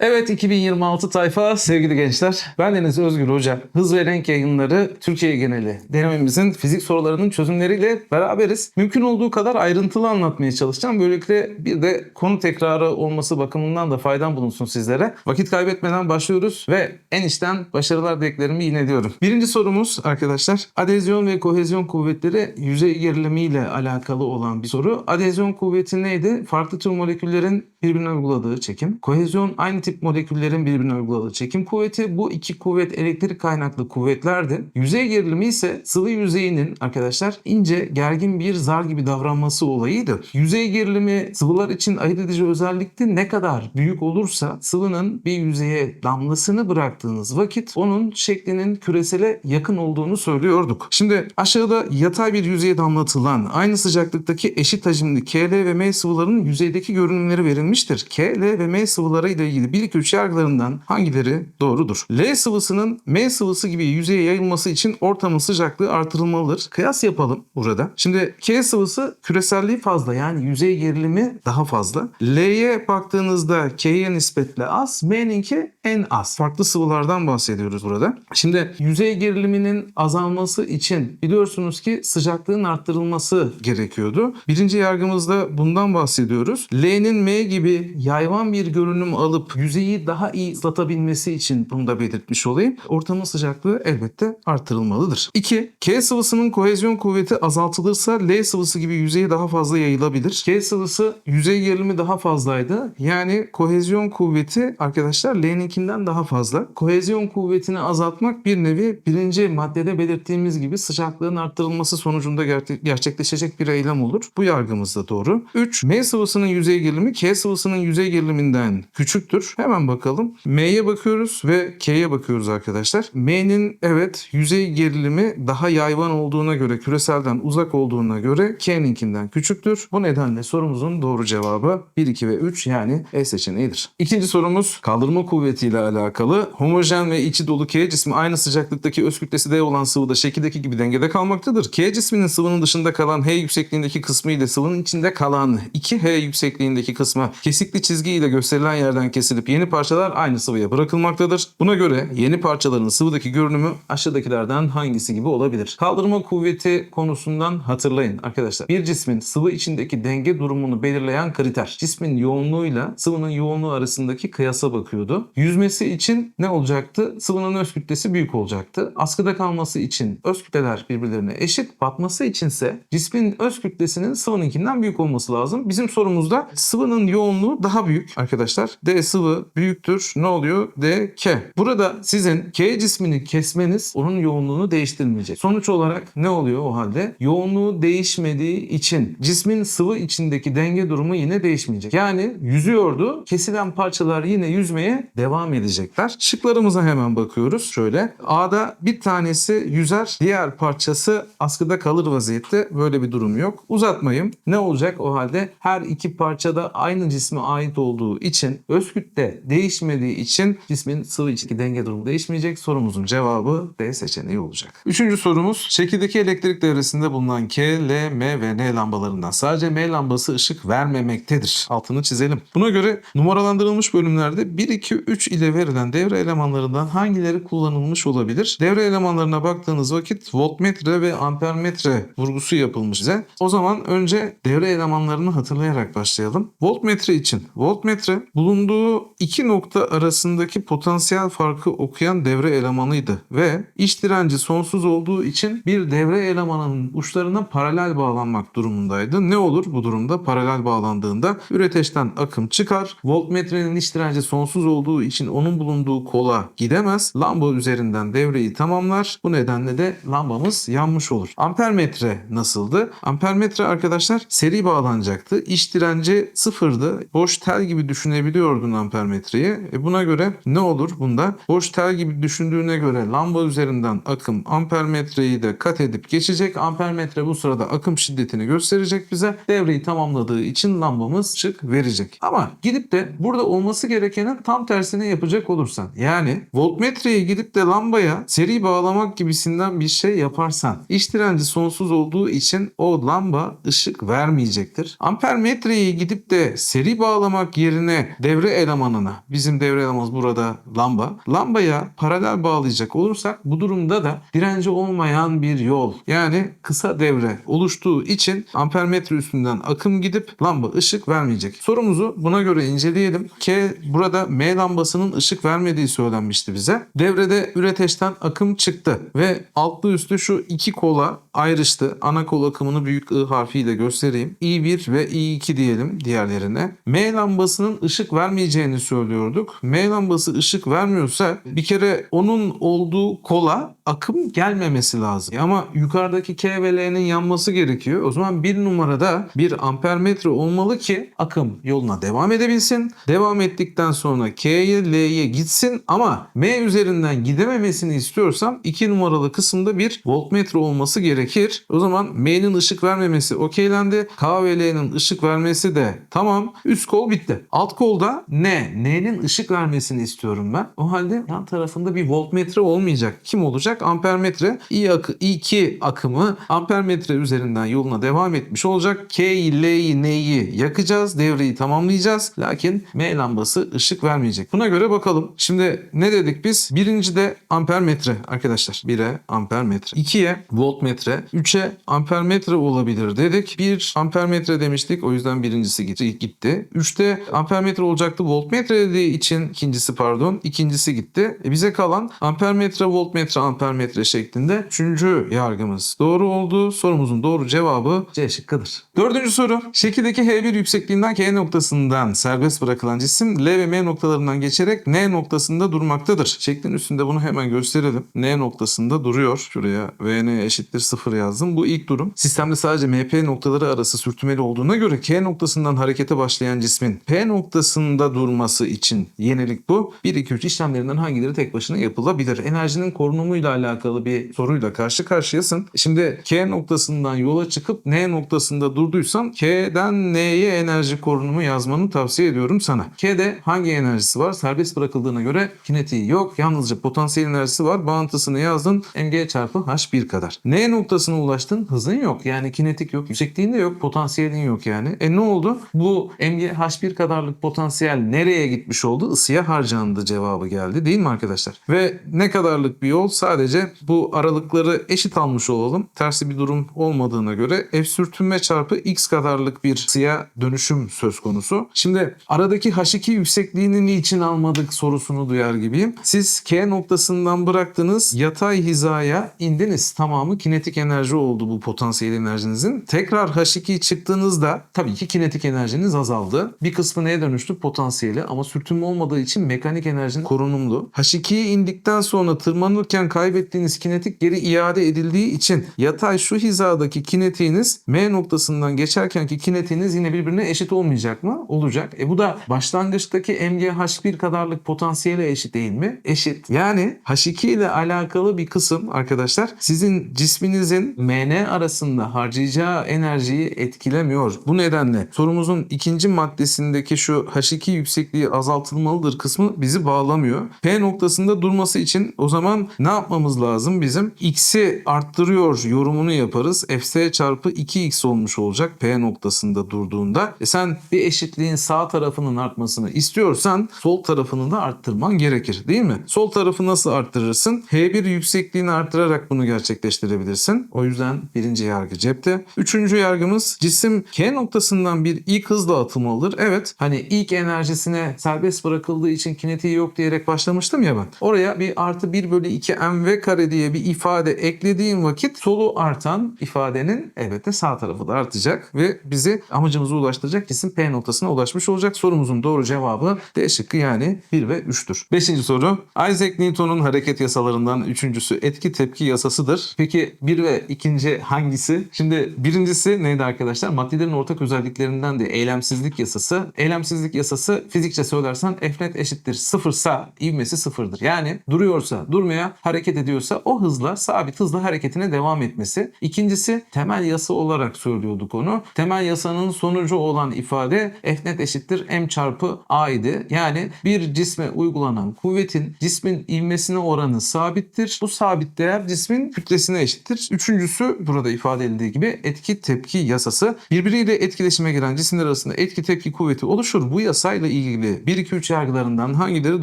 Evet 2026 tayfa sevgili gençler. Ben Deniz Özgür Hoca. Hız ve renk yayınları Türkiye geneli denememizin fizik sorularının çözümleriyle beraberiz. Mümkün olduğu kadar ayrıntılı anlatmaya çalışacağım. Böylelikle bir de konu tekrarı olması bakımından da faydam bulunsun sizlere. Vakit kaybetmeden başlıyoruz ve en içten başarılar dileklerimi yine diyorum. Birinci sorumuz arkadaşlar adezyon ve kohezyon kuvvetleri yüzey gerilimiyle alakalı olan bir soru. Adezyon kuvveti neydi? Farklı tür moleküllerin birbirine uyguladığı çekim. Kohezyon aynı tip moleküllerin birbirine uyguladığı çekim kuvveti. Bu iki kuvvet elektrik kaynaklı kuvvetlerdi. Yüzey gerilimi ise sıvı yüzeyinin arkadaşlar ince gergin bir zar gibi davranması olayıydı. Yüzey gerilimi sıvılar için ayırt edici özellikti. Ne kadar büyük olursa sıvının bir yüzeye damlasını bıraktığınız vakit onun şeklinin küresele yakın olduğunu söylüyorduk. Şimdi aşağıda yatay bir yüzeye damlatılan aynı sıcaklıktaki eşit hacimli KL ve M sıvılarının yüzeydeki görünümleri verilmiştir. KL ve M sıvıları ile ilgili 1-2-3 yargılarından hangileri doğrudur? L sıvısının M sıvısı gibi yüzeye yayılması için ortamın sıcaklığı artırılmalıdır. Kıyas yapalım burada. Şimdi K sıvısı küreselliği fazla yani yüzey gerilimi daha fazla. L'ye baktığınızda K'ye nispetle az, M'ninki en az. Farklı sıvılardan bahsediyoruz burada. Şimdi yüzey geriliminin azalması için biliyorsunuz ki sıcaklığın arttırılması gerekiyordu. Birinci yargımızda bundan bahsediyoruz. L'nin M gibi yayvan bir görünüm alıp yüzeyi daha iyi ıslatabilmesi için bunu da belirtmiş olayım. Ortamın sıcaklığı elbette artırılmalıdır. 2. K sıvısının kohezyon kuvveti azaltılırsa L sıvısı gibi yüzeye daha fazla yayılabilir. K sıvısı yüzey gerilimi daha fazlaydı. Yani kohezyon kuvveti arkadaşlar L'ninkinden daha fazla. Kohezyon kuvvetini azaltmak bir nevi birinci maddede belirttiğimiz gibi sıcaklığın arttırılması sonucunda ger- gerçekleşecek bir eylem olur. Bu yargımız da doğru. 3. M sıvısının yüzey gerilimi K sıvısının yüzey geriliminden küçüktür. Hemen bakalım. M'ye bakıyoruz ve K'ye bakıyoruz arkadaşlar. M'nin evet yüzey gerilimi daha yayvan olduğuna göre, küreselden uzak olduğuna göre K'ninkinden küçüktür. Bu nedenle sorumuzun doğru cevabı 1, 2 ve 3 yani E seçeneğidir. İkinci sorumuz kaldırma kuvvetiyle alakalı. Homojen ve içi dolu K cismi aynı sıcaklıktaki öz kütlesi D olan sıvıda şekildeki gibi dengede kalmaktadır. K cisminin sıvının dışında kalan H yüksekliğindeki kısmı ile sıvının içinde kalan 2H yüksekliğindeki kısma kesikli çizgi ile gösterilen yerden kesilip yeni parçalar aynı sıvıya bırakılmaktadır. Buna göre yeni parçaların sıvıdaki görünümü aşağıdakilerden hangisi gibi olabilir? Kaldırma kuvveti konusundan hatırlayın arkadaşlar. Bir cismin sıvı içindeki denge durumunu belirleyen kriter. Cismin yoğunluğuyla sıvının yoğunluğu arasındaki kıyasa bakıyordu. Yüzmesi için ne olacaktı? Sıvının öz kütlesi büyük olacaktı. Askıda kalması için öz kütleler birbirlerine eşit. Batması içinse cismin öz kütlesinin sıvınınkinden büyük olması lazım. Bizim sorumuzda sıvının yoğunluğu daha büyük arkadaşlar. D sıvı büyüktür. Ne oluyor? D K. Burada sizin K cismini kesmeniz onun yoğunluğunu değiştirmeyecek. Sonuç olarak ne oluyor o halde? Yoğunluğu değişmediği için cismin sıvı içindeki denge durumu yine değişmeyecek. Yani yüzüyordu. Kesilen parçalar yine yüzmeye devam edecekler. Şıklarımıza hemen bakıyoruz. Şöyle A'da bir tanesi yüzer, diğer parçası askıda kalır vaziyette. Böyle bir durum yok. Uzatmayayım. Ne olacak o halde? Her iki parçada aynı cisme ait olduğu için öz değişmediği için cismin sıvı içindeki denge durumu değişmeyecek. Sorumuzun cevabı D seçeneği olacak. Üçüncü sorumuz şekildeki elektrik devresinde bulunan K, L, M ve N lambalarından sadece M lambası ışık vermemektedir. Altını çizelim. Buna göre numaralandırılmış bölümlerde 1, 2, 3 ile verilen devre elemanlarından hangileri kullanılmış olabilir? Devre elemanlarına baktığınız vakit voltmetre ve ampermetre vurgusu yapılmış size. O zaman önce devre elemanlarını hatırlayarak başlayalım. Voltmetre için voltmetre bulunduğu iki nokta arasındaki potansiyel farkı okuyan devre elemanıydı ve iç direnci sonsuz olduğu için bir devre elemanının uçlarına paralel bağlanmak durumundaydı. Ne olur bu durumda paralel bağlandığında üreteçten akım çıkar. Voltmetrenin iç direnci sonsuz olduğu için onun bulunduğu kola gidemez. Lamba üzerinden devreyi tamamlar. Bu nedenle de lambamız yanmış olur. Ampermetre nasıldı? Ampermetre arkadaşlar seri bağlanacaktı. İç direnci sıfırdı. Boş tel gibi düşünebiliyordun ampermetreyi. E buna göre ne olur bunda? Boş tel gibi düşündüğüne göre lamba üzerinden akım ampermetreyi de kat edip geçecek. Ampermetre bu sırada akım şiddetini gösterecek bize. Devreyi tamamladığı için lambamız ışık verecek. Ama gidip de burada olması gerekenin tam tersini tersine yapacak olursan yani voltmetreye gidip de lambaya seri bağlamak gibisinden bir şey yaparsan iş direnci sonsuz olduğu için o lamba ışık vermeyecektir. Ampermetreye gidip de seri bağlamak yerine devre elemanına bizim devre elemanımız burada lamba lambaya paralel bağlayacak olursak bu durumda da direnci olmayan bir yol yani kısa devre oluştuğu için ampermetre üstünden akım gidip lamba ışık vermeyecek. Sorumuzu buna göre inceleyelim. K burada M lambasının ışık vermediği söylenmişti bize. Devrede üreteçten akım çıktı ve altlı üstü şu iki kola ayrıştı. Ana kol akımını büyük I harfiyle göstereyim. I1 ve I2 diyelim diğerlerine. M lambasının ışık vermeyeceğini söylüyorduk. M lambası ışık vermiyorsa bir kere onun olduğu kola akım gelmemesi lazım. Ama yukarıdaki K ve L'nin yanması gerekiyor. O zaman bir numarada bir ampermetre olmalı ki akım yoluna devam edebilsin. Devam ettikten sonra K'ye L'ye gitsin ama M üzerinden gidememesini istiyorsam 2 numaralı kısımda bir voltmetre olması gerekir. O zaman M'nin ışık vermemesi okeylendi. K ve L'nin ışık vermesi de tamam. Üst kol bitti. Alt kolda N. N'nin ışık vermesini istiyorum ben. O halde yan tarafında bir voltmetre olmayacak. Kim olacak? Ampermetre. I akı, I2 akımı ampermetre üzerinden yoluna devam etmiş olacak. K'yi, L'yi, N'yi yakacağız. Devreyi tamamlayacağız. Lakin M lambası ışık vermeyecek. Buna göre bakalım. Şimdi ne dedik biz? Birinci de ampermetre arkadaşlar. 1'e ampermetre. 2'ye voltmetre. 3'e ampermetre olabilir dedik. 1 ampermetre demiştik. O yüzden birincisi gitti. gitti. 3'te ampermetre olacaktı. Voltmetre dediği için ikincisi pardon. ikincisi gitti. E bize kalan ampermetre, voltmetre, ampermetre şeklinde üçüncü yargımız doğru oldu. Sorumuzun doğru cevabı C şıkkıdır. Dördüncü soru. Şekildeki H1 yüksekliğinden K noktasından serbest bırakılan cisim L ve M noktalarından geçerek N noktasında durmaktadır. Şeklin üstünde bunu hemen gösterelim. N noktasında duruyor. Şuraya VN eşittir 0 yazdım. Bu ilk durum. Sistemde sadece MP noktaları arası sürtünmeli olduğuna göre K noktasından harekete başlayan cismin P noktasında durması için yenilik bu. 1, 2, 3 işlemlerinden hangileri tek başına yapılabilir? Enerjinin korunumuyla alakalı bir soruyla karşı karşıyasın. Şimdi K noktasından yola çıkıp N noktasında durduysan K'den N'ye enerji korunumu yazmanı tavsiye ediyorum sana. K'de hangi enerjisi var? Serbest bırakıldığına göre kinetiği yok. Yalnızca potansiyel enerjisi var. Bağıntısını yazdın. mg çarpı h1 kadar. N noktasına ulaştın. Hızın yok. Yani kinetik yok. Yüksekliğin de yok. Potansiyelin yok yani. E ne oldu? Bu mg h1 kadarlık potansiyel nereye gitmiş oldu? Isıya harcandı cevabı geldi değil mi arkadaşlar? Ve ne kadarlık bir yol? Sadece bu aralıkları eşit almış olalım. Tersi bir durum olmadığına göre F sürtünme çarpı x kadarlık bir ısıya dönüşüm söz konusu. Şimdi aradaki H2 yüksekliğini niçin almadık sorusunu duyar gibiyim. Siz K noktasından bıraktınız yatay hizaya indiniz. Tamamı kinetik enerji oldu bu potansiyel enerjinizin. Tekrar H2 çıktığınızda tabii ki kinetik enerjiniz azaldı. Bir kısmı neye dönüştü? Potansiyeli ama sürtünme olmadığı için mekanik enerjinin korunumlu. H2'ye indikten sonra tırmanırken kaybettiğiniz kinetik geri iade edildiği için yatay şu hizadaki kinetiğiniz M noktasından geçerkenki kinetiğiniz yine birbirine eşit olmayacak mı? Olacak. E bu da başlangıçtaki MGH1 kadarlık potansiyele eşit değil mi? Eşit. Yani H2 ile alakalı bir kısım arkadaşlar sizin cisminizin MN arasında harcayacağı enerjiyi etkilemiyor. Bu nedenle sorumuzun ikinci maddesindeki şu H2 yüksekliği azaltılmalıdır kısmı bizi bağlamıyor. P noktasında durması için o zaman ne yapmamız lazım? Bizim x'i arttırıyor yorumunu yaparız. fs çarpı 2x olmuş olacak P noktasında durduğunda. E sen bir eşitliğin sağ tarafının artmasını istiyorsan sol tarafını da arttırman gerekir değil mi? Sol tarafı nasıl arttırırsın? H1 yüksekliğini arttırarak bunu gerçekleştirebilirsin. O yüzden birinci yargı cepte. Üçüncü yargımız cisim K noktasından bir ilk hızla atılmalıdır. Evet hani ilk enerjisine serbest bırakıldığı için kinetiği yok diyerek başlamıştım ya ben. Oraya bir artı 1 bölü 2 mv kare diye bir ifade eklediğim vakit solu artan ifadenin elbette sağ tarafı da artacak ve bizi amacımıza ulaştıracak cisim P noktasına ulaşmış olacak. Sorumuzun doğru cevabı D şıkkı yani 1 ve 3'tür. Beşinci soru. Isaac Newton'un hareket yasalarından üçüncüsü etki tepki yasasıdır. Peki bir ve ikinci hangisi? Şimdi birincisi neydi arkadaşlar? Maddelerin ortak özelliklerinden de eylemsizlik yasası. Eylemsizlik yasası fizikçe söylersen F eşittir sıfırsa ivmesi sıfırdır. Yani duruyorsa durmaya, hareket hareket ediyorsa o hızla sabit hızla hareketine devam etmesi. İkincisi temel yasa olarak söylüyorduk onu. Temel yasanın sonucu olan ifade F net eşittir m çarpı a idi. Yani bir cisme uygulanan kuvvetin cismin ivmesine oranı sabittir. Bu sabit değer cismin kütlesine eşittir. Üçüncüsü burada ifade edildiği gibi etki tepki yasası. Birbiriyle etkileşime giren cisimler arasında etki tepki kuvveti oluşur. Bu yasayla ilgili 1-2-3 yargılarından hangileri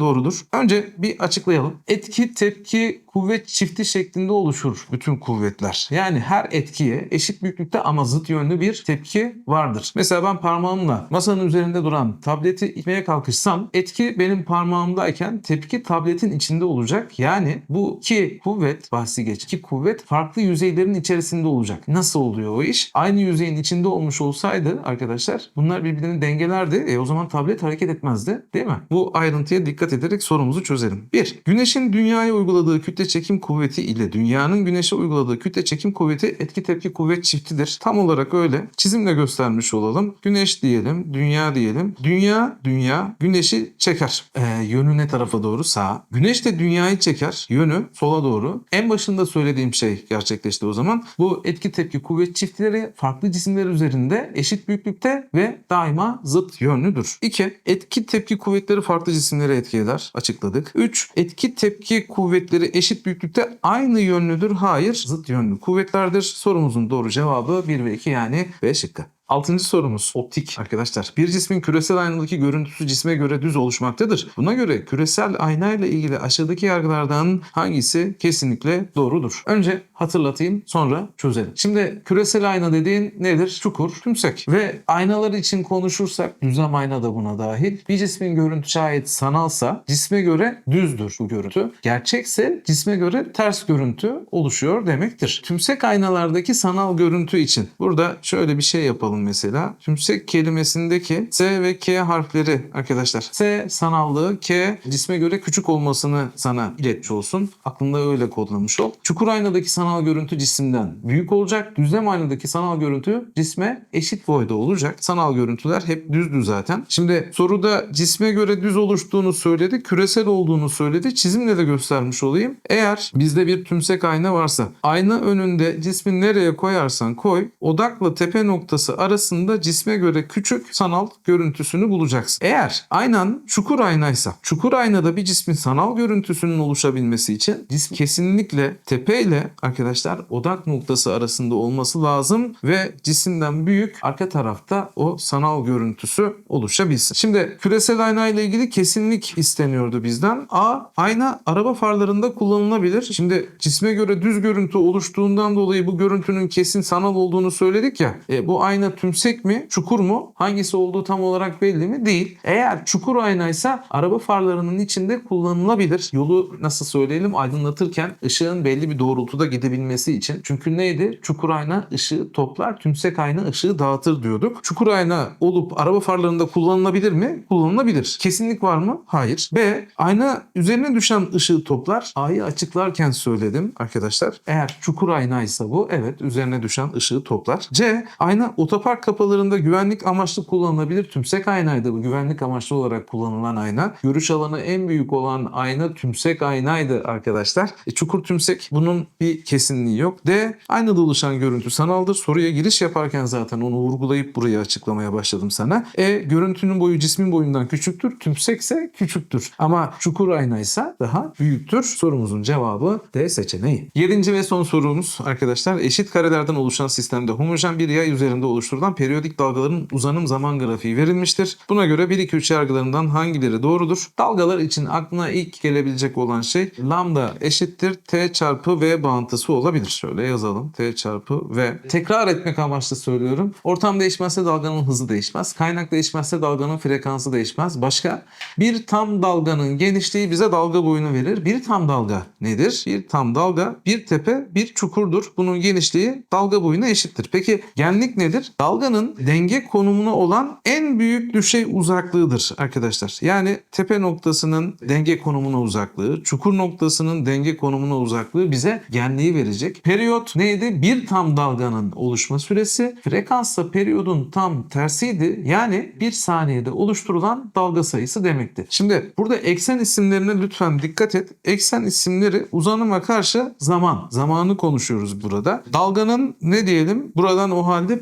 doğrudur? Önce bir açıklayalım. Etki tepki kuvvet çifti şeklinde oluşur bütün kuvvetler. Yani her etkiye eşit büyüklükte ama zıt yönlü bir tepki vardır. Mesela ben parmağımla masanın üzerinde duran tableti itmeye kalkışsam etki benim parmağımdayken tepki tabletin içinde olacak. Yani bu iki kuvvet bahsi geç. İki kuvvet farklı yüzeylerin içerisinde olacak. Nasıl oluyor o iş? Aynı yüzeyin içinde olmuş olsaydı arkadaşlar bunlar birbirini dengelerdi. E o zaman tablet hareket etmezdi değil mi? Bu ayrıntıya dikkat ederek sorumuzu çözelim. 1. Güneşin dünyaya uyguladığı kütle çekim kuvveti ile dünyanın güneşe uyguladığı kütle çekim kuvveti etki tepki kuvvet çiftidir. Tam olarak öyle. Çizimle göstermiş olalım. Güneş diyelim, dünya diyelim. Dünya, dünya güneşi çeker. Ee, yönü ne tarafa doğru? Sağa. Güneş de dünyayı çeker. Yönü sola doğru. En başında söylediğim şey gerçekleşti o zaman. Bu etki tepki kuvvet çiftleri farklı cisimler üzerinde eşit büyüklükte ve daima zıt yönlüdür. 2. Etki tepki kuvvetleri farklı cisimlere etki eder. Açıkladık. 3. Etki tepki kuvvetleri eşit büyüklükte aynı yönlüdür. Hayır, zıt yönlü kuvvetlerdir. Sorumuzun doğru cevabı 1 ve 2 yani B şıkkı. Altıncı sorumuz optik arkadaşlar. Bir cismin küresel aynadaki görüntüsü cisme göre düz oluşmaktadır. Buna göre küresel ayna ile ilgili aşağıdaki yargılardan hangisi kesinlikle doğrudur? Önce hatırlatayım sonra çözelim. Şimdi küresel ayna dediğin nedir? Çukur, tümsek. Ve aynalar için konuşursak düzlem ayna da buna dahil. Bir cismin görüntü şayet sanalsa cisme göre düzdür bu görüntü. Gerçekse cisme göre ters görüntü oluşuyor demektir. Tümsek aynalardaki sanal görüntü için burada şöyle bir şey yapalım mesela. Tümsek kelimesindeki S ve K harfleri arkadaşlar. S sanallığı, K cisme göre küçük olmasını sana iletmiş olsun. Aklında öyle kodlamış ol. Çukur aynadaki sanal görüntü cisimden büyük olacak. Düzlem aynadaki sanal görüntü cisme eşit boyda olacak. Sanal görüntüler hep düzdü zaten. Şimdi soruda cisme göre düz oluştuğunu söyledi. Küresel olduğunu söyledi. Çizimle de göstermiş olayım. Eğer bizde bir tümsek ayna varsa ayna önünde cismi nereye koyarsan koy odakla tepe noktası arasında cisme göre küçük sanal görüntüsünü bulacaksın. Eğer aynan çukur aynaysa çukur aynada bir cismin sanal görüntüsünün oluşabilmesi için cisim kesinlikle tepe ile arkadaşlar odak noktası arasında olması lazım ve cisimden büyük arka tarafta o sanal görüntüsü oluşabilsin. Şimdi küresel ayna ile ilgili kesinlik isteniyordu bizden. A. Ayna araba farlarında kullanılabilir. Şimdi cisme göre düz görüntü oluştuğundan dolayı bu görüntünün kesin sanal olduğunu söyledik ya. E, bu ayna tümsek mi, çukur mu? Hangisi olduğu tam olarak belli mi? Değil. Eğer çukur aynaysa araba farlarının içinde kullanılabilir. Yolu nasıl söyleyelim aydınlatırken ışığın belli bir doğrultuda gidebilmesi için. Çünkü neydi? Çukur ayna ışığı toplar, tümsek ayna ışığı dağıtır diyorduk. Çukur ayna olup araba farlarında kullanılabilir mi? Kullanılabilir. Kesinlik var mı? Hayır. B. Ayna üzerine düşen ışığı toplar. A'yı açıklarken söyledim arkadaşlar. Eğer çukur aynaysa bu evet üzerine düşen ışığı toplar. C. Ayna otopark kapılarında güvenlik amaçlı kullanılabilir. Tümsek aynaydı bu güvenlik amaçlı olarak kullanılan ayna. Görüş alanı en büyük olan ayna tümsek aynaydı arkadaşlar. E, çukur tümsek bunun bir kesinliği yok. D. Aynada oluşan görüntü sanaldır. Soruya giriş yaparken zaten onu vurgulayıp burayı açıklamaya başladım sana. E. Görüntünün boyu cismin boyundan küçüktür. Tümsekse küçüktür. Ama çukur aynaysa daha büyüktür. Sorumuzun cevabı D seçeneği. Yedinci ve son sorumuz arkadaşlar. Eşit karelerden oluşan sistemde homojen bir yay üzerinde oluşturulan periyodik dalgaların uzanım zaman grafiği verilmiştir. Buna göre 1-2-3 yargılarından hangileri doğrudur? Dalgalar için aklına ilk gelebilecek olan şey lambda eşittir t çarpı v bağıntısı olabilir. Şöyle yazalım. t çarpı v. Tekrar etmek amaçlı söylüyorum. Ortam değişmezse dalganın hızı değişmez. Kaynak değişmezse dalganın frekansı değişmez. Başka? Bir tam dalganın genişliği bize dalga boyunu verir. Bir tam dalga nedir? Bir tam dalga bir tepe bir çukurdur. Bunun genişliği dalga boyuna eşittir. Peki genlik nedir? Dalganın denge konumuna olan en büyük düşey uzaklığıdır arkadaşlar. Yani tepe noktasının denge konumuna uzaklığı, çukur noktasının denge konumuna uzaklığı bize genliği verecek. Periyot neydi? Bir tam dalganın oluşma süresi. Frekans da periyodun tam tersiydi. Yani bir saniyede oluşturulan dalga sayısı demekti. Şimdi burada eksen isimlerine lütfen dikkat et. Eksen isimleri uzanıma karşı zaman. Zamanı konuşuyoruz burada. Dalganın ne diyelim? Buradan o halde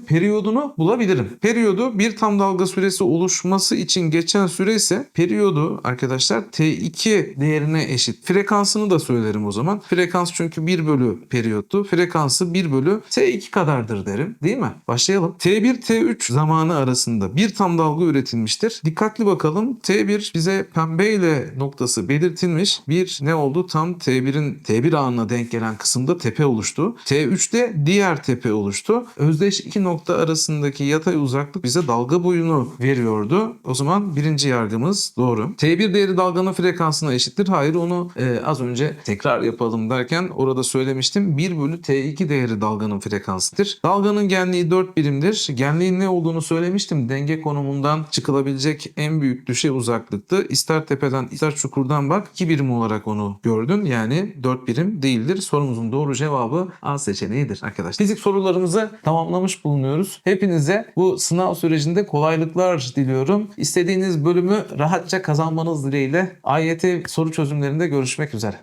periyodunu bulabilirim. Periyodu bir tam dalga süresi oluşması için geçen süre ise periyodu arkadaşlar T2 değerine eşit. Frekansını da söylerim o zaman. Frekans çünkü 1 bölü periyottu. Frekansı 1 bölü T2 kadardır derim. Değil mi? Başlayalım. T1 T3 zamanı arasında bir tam dalga üretilmiştir. Dikkatli bakalım. T1 bize pembeyle noktası belirtilmiş. Bir ne oldu? Tam T1'in T1 anına denk gelen kısımda tepe oluştu. T3'te diğer tepe oluştu. Özdeş iki nokta arasındaki yatay uzaklık bize dalga boyunu veriyordu. O zaman birinci yargımız doğru. T1 değeri dalganın frekansına eşittir. Hayır onu e, az önce tekrar yapalım derken orada söylemiştim. 1 bölü T2 değeri dalganın frekansıdır. Dalganın genliği 4 birimdir. Genliğin ne olduğunu söylemiştim. Denge konumundan çıkılabilecek en büyük düşey uzaklıktı. İster tepeden ister çukurdan bak 2 birim olarak onu gördün. Yani 4 birim değildir. Sorumuzun doğru cevabı A seçeneğidir arkadaşlar. Fizik sorularımızı tamamlamış bulunuyoruz. Hepinize bu sınav sürecinde kolaylıklar diliyorum. İstediğiniz bölümü rahatça kazanmanız dileğiyle AYT soru çözümlerinde görüşmek üzere.